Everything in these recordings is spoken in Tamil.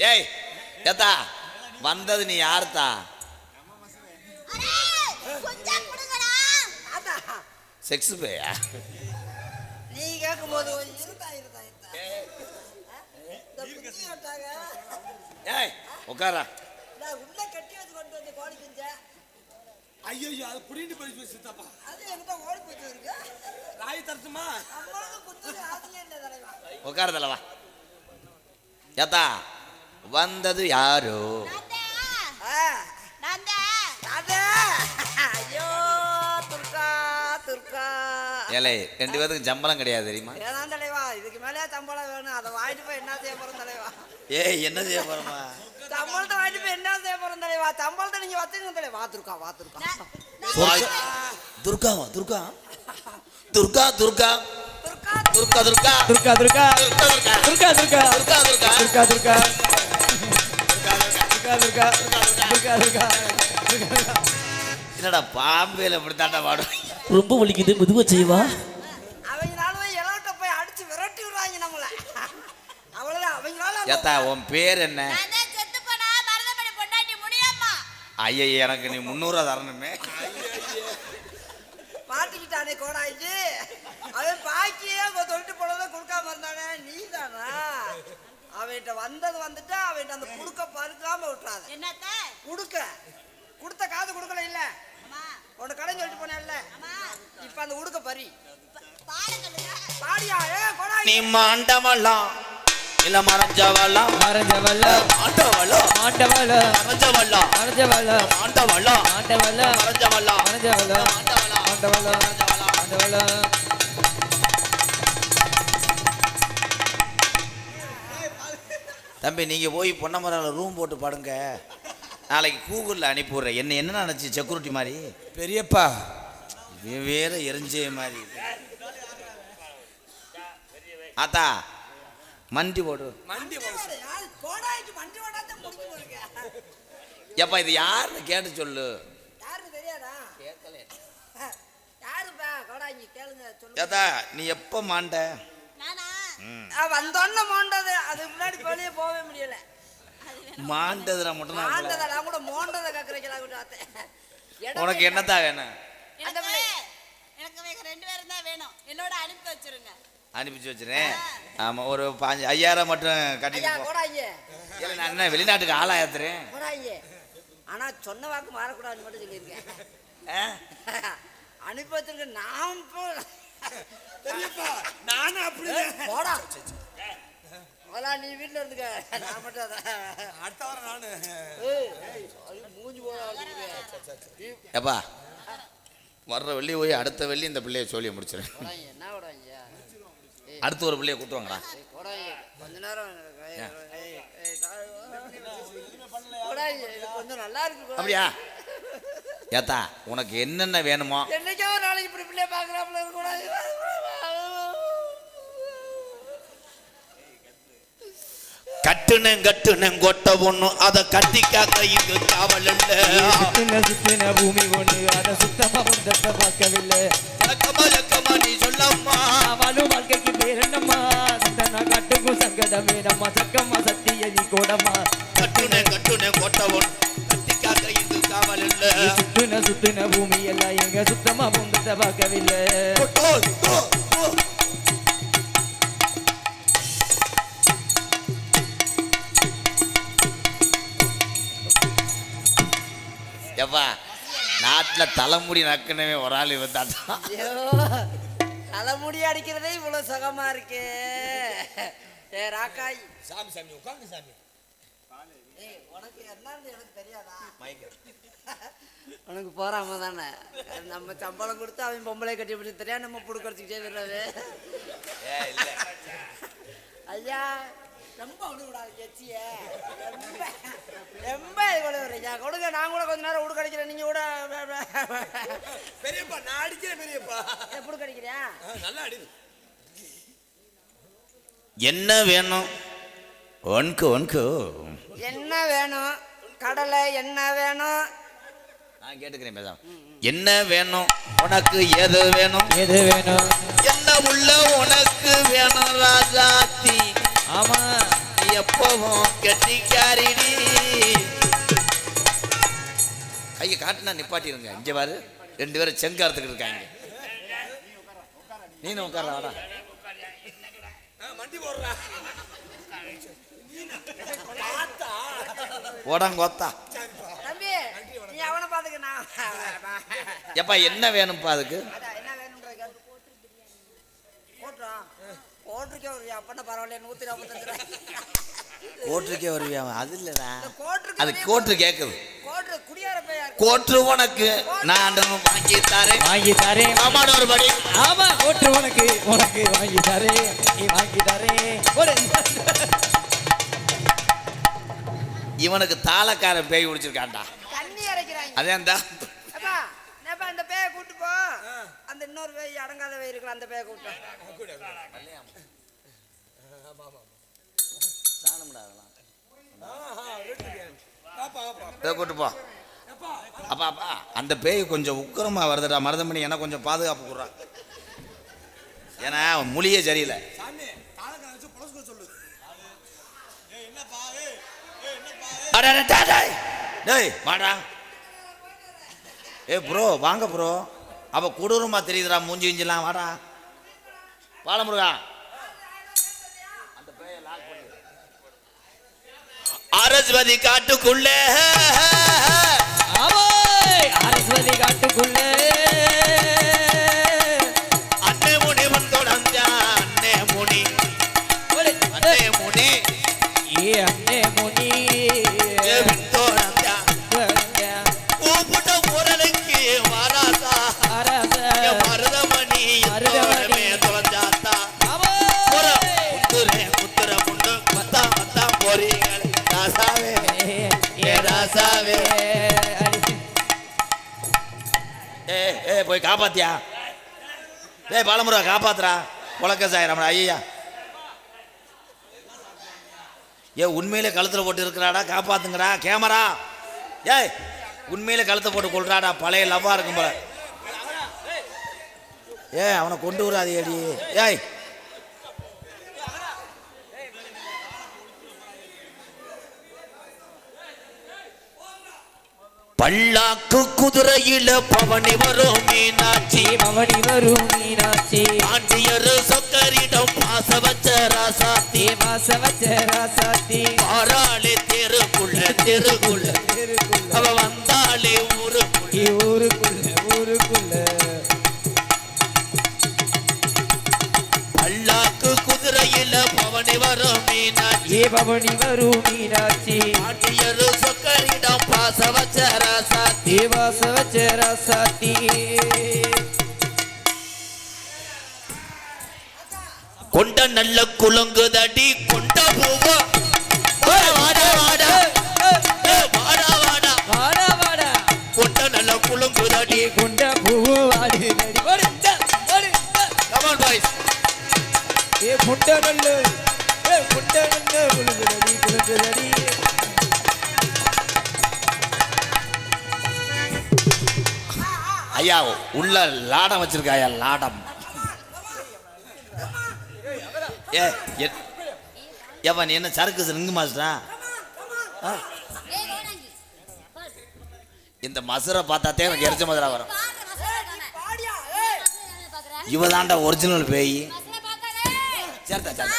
ஏய் ஏத்தா வந்தது நீ யாருத்தா? செக்ஸ் பேயா நீ கேட்கும் போது ஏய் உட்காரா ஐயோ அது புடிண்டு படிச்சு வச்சுட்டாப்பா அது என்கிட்ட ஓடி போச்சு இருக்கு. நாய் தரட்டுமா? உட்கார ஏத்தா வந்தது யாரோ நான்தா ஆ, நான்தா அது ஐயோ துர்கா துர்கா ஏலே ரெண்டு பேருக்கு சம்பளம் கிடையாது தெரியுமா வேணாம் தலைவா இதுக்கு மேலே சம்பளம் வேணும் அதை வாங்கிட்டு போய் என்ன செய்ய போறோம் தலைவா ஏய் என்ன செய்ய போறோமா சம்பளத்தை வாங்கிட்டு போய் என்ன செய்ய போறோம் தலைவா சம்பளத்தை நீங்க வச்சுங்க தலைவா வா துர்கா வா துர்கா துர்கா துர்கா துர்கா துர்கா துர்கா துர்கா துர்கா துர்கா துர்கா துர்கா துர்கா துர்கா துர்கா துர்கா துர்கா துர்கா துர்கா என்னடா பாம்பேல இப்படித்தாண்டா பாடும் ரொம்ப வலிக்குது மெதுவா செய்வா அவங்களால இலவட்ட போய் அடிச்சு விரட்டி விடுறாங்க நம்மள அவ்வளவுதான் அவங்களால ஏத்தா உன் பேர் என்ன ஐயா எனக்கு நீ முந்நூறுவா தரணுமே மாட்டிக்கிட்டானே கோடாயிச்சு அவன் பாக்கியே அவன் தொழிட்டு போனதை கொடுக்காம இருந்தானே நீ தானா அவன்கிட்ட வந்தது வந்துட்டு அவன்கிட்ட அந்த குடுக்க பறுக்காம விட்டுறாத. என்னத்த? குடுக்க கொடுத்த காது கொடுக்கல இல்ல. அம்மா உன்னை கடன் சொல்லிட்டு போனேன்ல. இப்ப அந்த உடுக்க பறி. பாடியா? நீ மாண்டவலாம் இல்ல மறைஞ்சவலாம் மறைஞ்சவல்ல மாண்டவலாம் ஆண்டவல்ல மறைஞ்சவலாம் மறைஞ்சவல்ல மாண்டவலாம் ஆண்டவல்ல மறைஞ்சவலாம் மறைஞ்சவல்ல மாண்டவலாம் ஆண்டவல்ல ஆண்டவல்ல தம்பி நீங்கள் போய் பொன்னமரால் ரூம் போட்டு படுங்க. நாளைக்கு கூகுளில் அனுப்பிவிட்றேன். என்ன என்ன நினச்சி செக்யூரிட்டி மாதிரி. பெரியப்பா. வேறு எரிஞ்சே மாதிரி. ஆத்தா மண்டி போடு. மண்டி எப்பா இது யாருன்னு கேட்டு சொல்லு. ஏதா நீ எப்போ மாண்ட? வந்தோன்ன மோண்டது. அதுக்கு முன்னாடி வெளியே போகவே முடியல. மாண்டதுல மட்டும் தான் மாண்டதை நான் கூட மோண்டதை கக்குறீங்களா விட்டு உனக்கு என்னத்தா வேணும்? அந்த எனக்கு ரெண்டு பேரும் தான் வேணும். என்னோட அனுப்பி வச்சிருங்க. அனுப்பிச்சு வச்சுறேன் ஆமாம் ஒரு பாஞ்சு ஐயாயிரம் மட்டும் கட்டிட்டு நான் என்ன வெளிநாட்டுக்கு ஆளாயத்துறேன் கோடாயி ஆனா சொன்ன வாக்கு மாறக்கூடாதுன்னு மட்டும் சொல்லியிருக்கேன். அனுப்பி வச்சிருக்க நான் தெரியப்பா நானும் அப்படி போடா. அவளா நீ வீட்டுல இருந்துக்க. நான் மட்டும் அடுத்த வாரம் நானு. மூஞ்சி போடா வர்ற வெள்ளி போய் அடுத்த வெள்ளி இந்த பிள்ளைய சொல்லி முடிச்சிரு என்ன அடுத்த ஒரு பிள்ளைய கூட்டுவாங்களா கொஞ்ச நேரம் கொஞ்சம் நல்லா இருக்கு அப்படியா? ஏத்தா உனக்கு என்னென்ன வேணுமோ? என்னைக்கோ நாளைக்கு இப்படி பிள்ளைய பாக்குறாப்புல இருக்கு கோடாயி. கட்டுனேன் கட்டுனேன் கொட்ட பொண்ணு அதை கட்டி காக்க இங்கு காவல் சுத்தின சுத்தின பூமி ஒண்ணு அத சுத்தமா முந்தத்தை பார்க்கவில்லை. நீ சொல்லம்மா. அவளும் வாழ்க்கைக்கு பேர் என்னம்மா சந்தனா காட்டுக்கும் சங்கடம் வேணம்மா சக்கம்மா சத்திய நீ கூடம்மா. கட்டுனேன் கட்டுனேன் கொட்ட காக்க காவல் சுத்தின சுத்தின பூமி எல்லாம் எங்க சுத்தமா முந்தத்தை பார்க்கவில்லை. எப்பா நாட்டுல தலைமுடி நக்குனவே ஒரு ஆள் இவன் தலைமுடி அடிக்கிறதே இவ்வளவு சுகமா இருக்கு. ஏ ராக்காய். சாமி சாமி உட்காந்து சாமி. உனக்கு என்னன்னு எனக்கு தெரியாதா? உனக்கு போறாம தானே? நம்ம சம்பளம் கொடுத்து அவன் பொம்பளை கட்டி பிடிச்சி தெரியா நம்ம புடுக்கடிச்சுக்கிட்டே விடுறது. ஐயா ரொம்ப விடு விடாது எச்சிய. ரொம்ப இது விடுறீங்க கொடுங்க நான் கூட கொஞ்ச நேரம் உடு கடிக்கிறேன் நீங்க கூட பெரியப்பா நான் அடிக்கிறேன் பெரியப்பா. எப்படி கடிக்கிறியா நல்லா அடி என்ன வேணும்? ஒன்கு ஒன்கு. என்ன வேணும்? கடலை என்ன வேணும்? நான் கேட்டுக்கிறேன் பேசாம. என்ன வேணும்? உனக்கு எது வேணும்? எது வேணும்? என்ன உள்ள உனக்கு வேணும் ராஜாத்தி ஆமா. நீ எப்பவும் கெட்டிக்காரிடி. கையை காட்டுனா நிப்பாட்டிருங்க. இங்க பாரு. ரெண்டு பேரும் செங்காரத்துக்கு இருக்காங்க. நீ உட்கார வாடா. மண்டி போடுறா. உடங்கொத்தா. தம்பி நீ அவனை பாத்துக்க நான் எப்பா என்ன வேணும்ப்பா அதுக்கு? கோட்டுக்கே வருவியா அது இல்லடா. அது கோட்டு கேக்குது. கோட்டு உனக்கு. நான் வாங்கி தரேன். வாங்கி தரேன். ஆமாட ஒரு படி. ஆமா ஓட்டு உனக்கு உனக்கு வாங்கி தரேன். நீ வாங்கி தரேன். ஒரு இவனுக்கு தாளக்காரன் பேய் பிடிச்சிருக்கான்டா தண்ணி இறைக்கிறாங்க நேப்பா அந்த பேயை கூட்டு போ. அந்த இன்னொரு பேய் அடங்காத பேய் இருக்குல்ல அந்த பேயை கூட்டு கூட்டு போ. அப்பா அப்பா அந்த பேய் கொஞ்சம் உக்கிரமா வருதுடா. மருதமணி எனக்கு கொஞ்சம் பாதுகாப்பு கொடுறா. ஏன்னா மொழியே சரியில்லை. டேய். டேய். வாடா. ஏ ப்ரோ வாங்க ப்ரோ அவ கொடூரமா தெரியுதுடா மூஞ்சி இஞ்சிலாம் வாடா. பாலமுருகா அரஸ்வதி காட்டுக்குள்ளே. அரஸ்வதி காட்டுக்குள்ள. ஏ போய் காப்பாத்தியா? ஏய் பாலமுருகா காப்பாத்துறா உலக்க சாயிரம்டா ஐயா. ஏ உண்மையிலே கழுத்துல போட்டு இருக்கிறாடா காப்பாத்துங்கடா கேமரா. ஏய் உண்மையிலே கழுத்தை போட்டு கொள்றாடா பழைய லவ்வா இருக்கும் போல. ஏய் அவனை கொண்டு வராது ஏடி ஏய் பல்லாக்கு குதிரையில பவனி வரும் மீனாட்சி. மவடி வரும் மீனாட்சி. பாண்டியர் சொக்கரிடம் பாச வச்ச ராசாத்தி. மாச வச்ச ராசாத்தி. பாராளே தெருக்குள்ள தெருக்குள்ள. அவ வந்தாலே ஊருக்குள்ள. ஊருக்குள்ள. பவனி வரும் மீனாட்சி. பவனி வரும் மீனாட்சி. பாண்டியர் சொக்கரிடம் பாச வச்ச ராசாத்தி. மாச வச்ச ராசாத்தி. கொண்ட நல்ல குலுங்குதடி கொண்ட பூவா. வாடா கொண்ட நல்ல குலுங்குதடி. ஏ ஏ கொண்ட நல்ல ஏ ஐயா உள்ள லாடம் வச்சிருக்காயா லாடம். ஏ எ- ஏப்பா நீ என்ன சரக்கு ரிங்கு மாஸ்டரா ஆ? இந்த மசுரை பார்த்தாத்தே எனக்கு எரிச்ச மதுரா வரும். பாரு ஒரிஜினல் பேய். சேர்த்தா சேர்த்தா.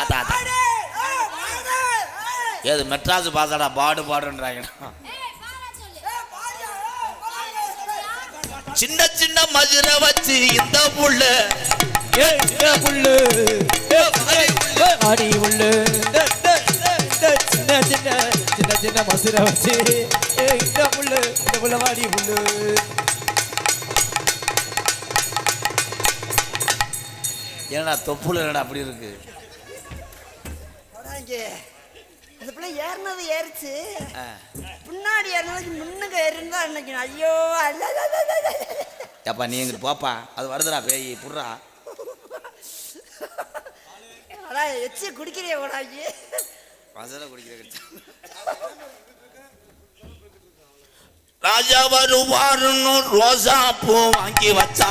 ஆத்தா ஆத்தா. ஏது மெட்ராஸ் பாசாடா பாடு பாடுன்றாங்க ஏய் பாரா சொல்லு. ஏய் பாடியா? ஏய் சின்ன சின்ன மதுரை வச்சு இந்த புள்ள ஏ இந்த புல்லு. ஏ ஏ, ஆடி உள்ளு சின்ன சின்ன சின்ன சின்ன மசுரை வச்சு ஏ இந்த புல்லு இந்த புள்ள வாடி புல்லு. என்னடா தொப்புல என்னடா அப்படி இருக்கு? அந்த பிள்ளை ஏறினது ஏறிச்சு. ஆ. பின்னாடி ஏறினதுக்கு முன்னுங்க ஏறிருந்தா அன்னைக்கு ஐயோ. ஏப்பா நீ எங்கிட்டு போப்பா. அது வருதுடா பேய் புடுறா. அடா எச்சி குடிக்கிறிய கோடாங்கி மசுரை குடிக்கிற ராஜா வருவாருன்னு ரோசா பூ வாங்கி வச்சா.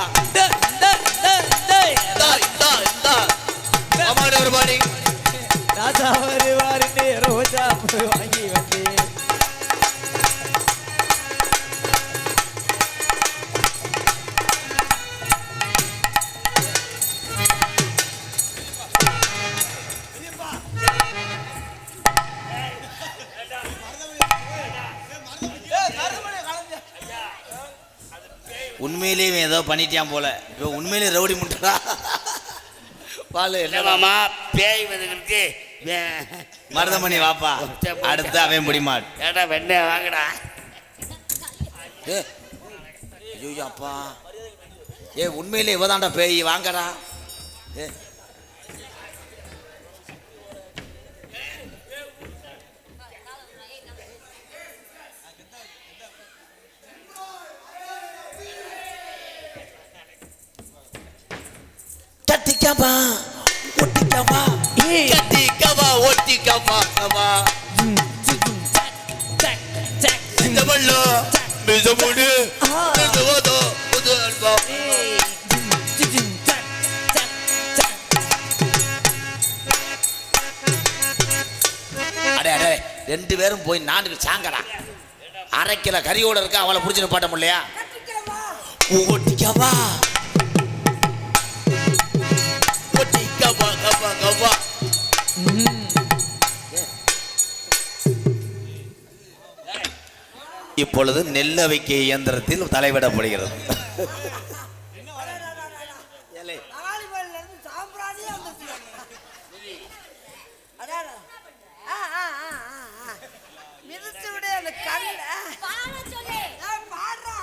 பண்ணிட்டான் போல. இப்போ உண்மையிலேயே ரவுடி முட்டா பாலு என்ன என்ன மாமா பேய் வந்துருக்கு மருதமணி வாப்பா. அடுத்து அவன் முடிமாட். ஏடா வெண்ணெய் வாங்கடா. ஐயோ அப்பா. ஏ உண்மையிலே இவதான்டா பேய் வாங்கடா. ஏ கட்டிக்கவா ஒட்டிக்கவா? கட்டிக்கவா ஒட்டிக்கவா கவா? இந்த பள்ளோ மிசமுடு மிசவதோ புது அல்பம். அடே அடே ரெண்டு பேரும் போய் நான்கு சாங்கடா. அரை கிலோ கறியோட இருக்க அவளை பிடிச்சிட்டு பாட்ட முடியலையா? ஓட்டிக்கவா விடு அந்த கல்ல பாட சொல்லு பாடுறா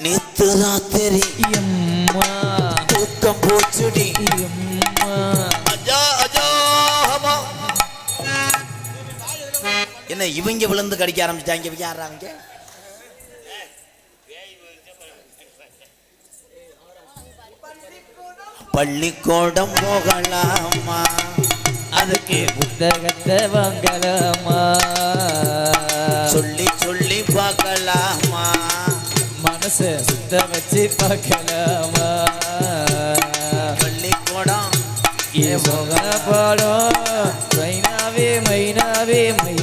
நேத்து ராத்திரி தூக்கம் போச்சுடி. எம்மா. என்ன இவங்க விழுந்து கடிக்க ஆரம்பிச்சிட்டாங்க. இவங்க யாராங்க பள்ளிக்கூடம் போகலாமா? அதுக்கு புத்தகத்தை வாங்கலாமா? சொல்லி சொல்லி பார்க்கலாமா? மனச சுத்த வச்சு பார்க்கலாமா? பள்ளிக்கூடம் ஏ முக பாடம் மைனாவே மைனாவே மைனாவே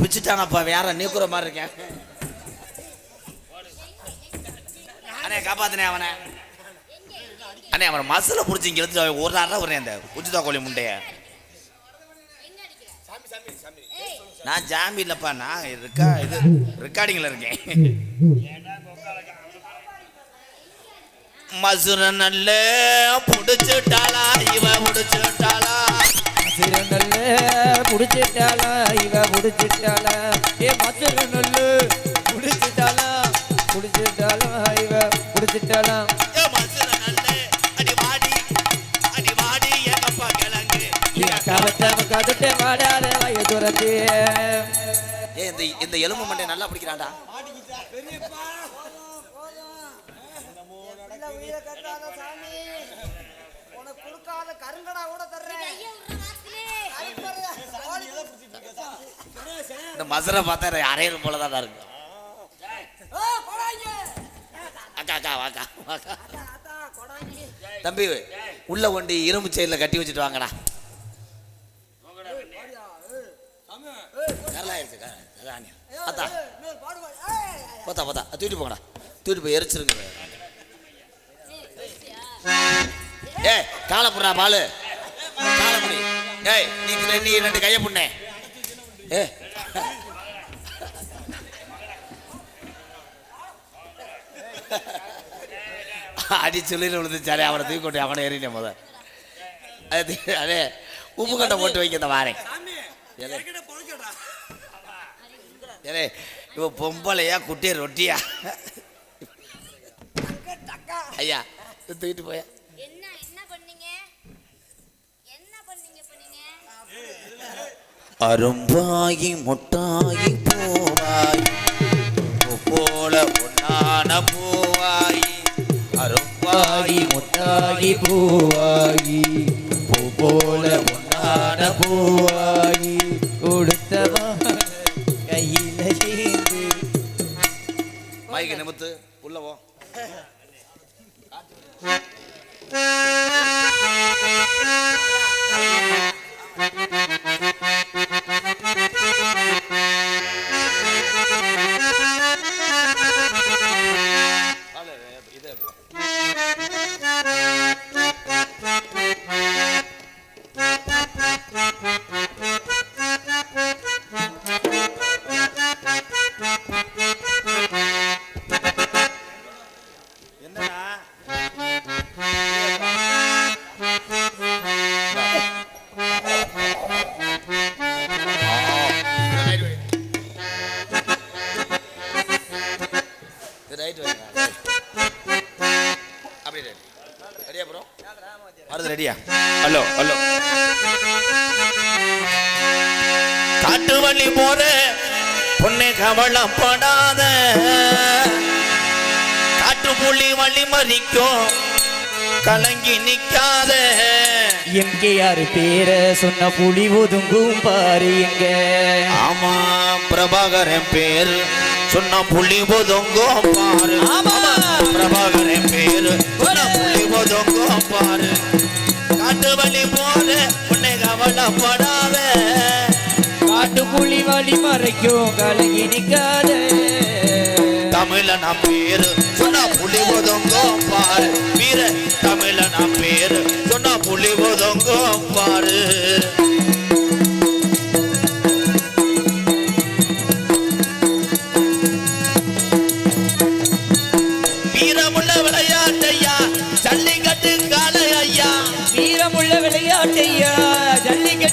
பிச்சுட்டானப்பா வேற நீக்குற மாதிரி இருக்கேன். அண்ணே காப்பாத்தினே அவனை. அண்ணே அவனை மசில பிடிச்சி இங்க எடுத்து ஒரு நாள் வரேன் அந்த உச்சிதா கோழி முண்டைய. நான் ஜாமி இல்லப்பா நான் இருக்கா இது ரெக்கார்டிங்ல இருக்கேன். மசுர நல்ல புடிச்சுட்டாளா இவ முடிச்சுட்டாளா மசுர நல்ல புடிச்சிட்டாளா இவ புடிச்சிட்டாளா? ஏ மசுர நல்ல புடிச்சிட்டாளா? புடிச்சிட்டாளா இவ புடிச்சிட்டாளா? ஏ மசுர நல்ல அடி வாடி அடி வாடி எங்கப்பா கிழங்கு. கவத்த கதுட்ட வாடாத வய துரத்து. ஏ இந்த இந்த எலும்பு மண்டை நல்லா பிடிக்கிறான்டா. இந்த மசுரை பார்த்தா அரையல் போல தான் இருக்கு. அக்கா அக்கா வாக்கா வாக்கா. தம்பி உள்ள ஒண்டி இரும்பு செயலில் கட்டி வச்சுட்டு வாங்கடா. அத்தா தூக்கிட்டு போங்கடா. தூக்கிட்டு போய் எரிச்சிருங்க. ஏ காலை புடுறா பாலு. காலை புடி. ஏய் நீ நீ ரெண்டு கையை புண்ணே ஏ. அடி சொல்லிட்டு விழுந்துச்சாலே அவனை தூக்கி கொண்டு அவனை ஏறிட்டேன் முத. அது அதே உப்பு கட்டை போட்டு வாரேன் ஏலே. என்கிட்ட பொழைக்கடா ஏலே இவ பொம்பளையா குட்டிய ரொட்டியா. ஐயா தூக்கிட்டு போயா என்ன என்ன பண்ணீங்க என்ன பண்ணீங்க பண்ணீங்க அரும்பாயி முட்டாயி பூவாய். போல பொன்னான பூவாய். அரும்பாயி முட்டாயி முட்டாகி பூ போல பொன்னான பூவாகி கொடுத்தவா கையில் ஏந்தி மைக்கு நிமித்து ஹலோ ஹலோ. காட்டு வழி போற பொண்ணு கவலைப்படாத. காட்டு புள்ளி வழி மறிக்கும். கலங்கி நிக்காத. எம்கேஆர் பேர சொன்ன புலி ஒதுங்கும் பாரு எங்க. ஆமா பிரபாகரன் பேரு சொன்ன புள்ளி ஒதுங்கோ பாரு. ஆமா. பிரபாகரன் பேரு சொன்ன புள்ளி ஒதுங்கோ பாரு. காட்டு வழி போற பொண்ணு கவலைப்படாத. காட்டு புலி வழி மறைக்கும் கலங்கி நிக்காத. தமிழ நம் பேரு சொன்னா புலி ஒதுங்கோ பாரு. வீர தமிழ நம் பேரு சொன்னா புலி ஒதுங்கோ பாரு. வீரமுள்ள விளையாட்டையா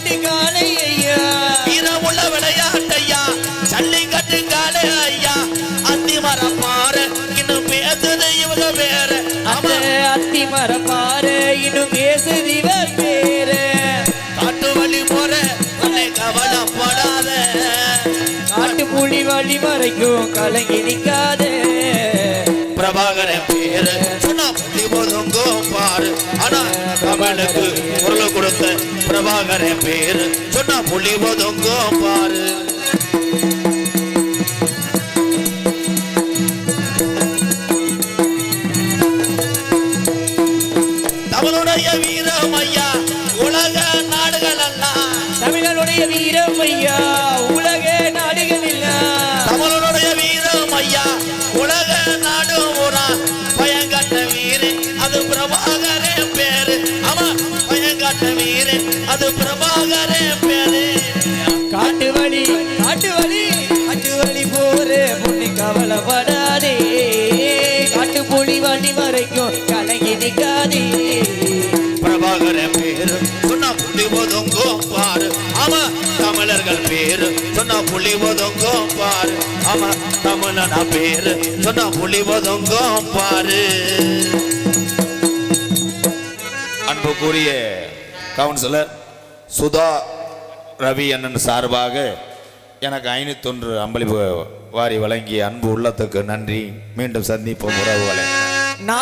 ஜல்லிக்கட்டு காலை ஐயா வீரமுள்ள விளையாட்டையா? ஜல்லிக்கட்டு காலை ஐயா. அத்திமரம் பாரு இன்னும் பேசுது இவங்க வேற அந்த ஆமா. அத்தி மரம் பாரு இன்னும் பேசுதி பேரு. காட்டு வழி போற உன்னை கவலைப்படாத. காட்டு புலி வழி மறைக்கும் கலங்கி நிக்காத. பிரபாகரன் பேரு சொன்னா பாரு. ஆனா தமிழுக்கு குரல் கொடுத்த பிரபாகரன் பேரு. சொன்ன புள்ளி போதுங்கோ பாரு. தமிழுடைய வீரம் ஐயா உலக நாடுகள் அல்ல தமிழனுடைய வீரம் ஐயா. கவலைப்படாதே. காட்டு புலி வழி வரைக்கும் கலங்கி நிற்காதே பிரபாகர பேரு சொன்னா புள்ளி ஒதுங்கும் பாரு. ஆமா தமிழர்கள் பேரு சொன்னா புள்ளி ஒதுங்கும் பாரு. ஆமா தமிழனா பேரு சொன்னா புலி ஒதுங்கும் பாரு. அன்புக்குரிய கவுன்சிலர் சுதா ரவி அண்ணன் சார்பாக எனக்கு ஐநூத்தொன்று அம்பளிப்பு வாரி வழங்கிய அன்பு உள்ளத்துக்கு நன்றி. மீண்டும் சந்திப்போம் உறவுகளை. நான்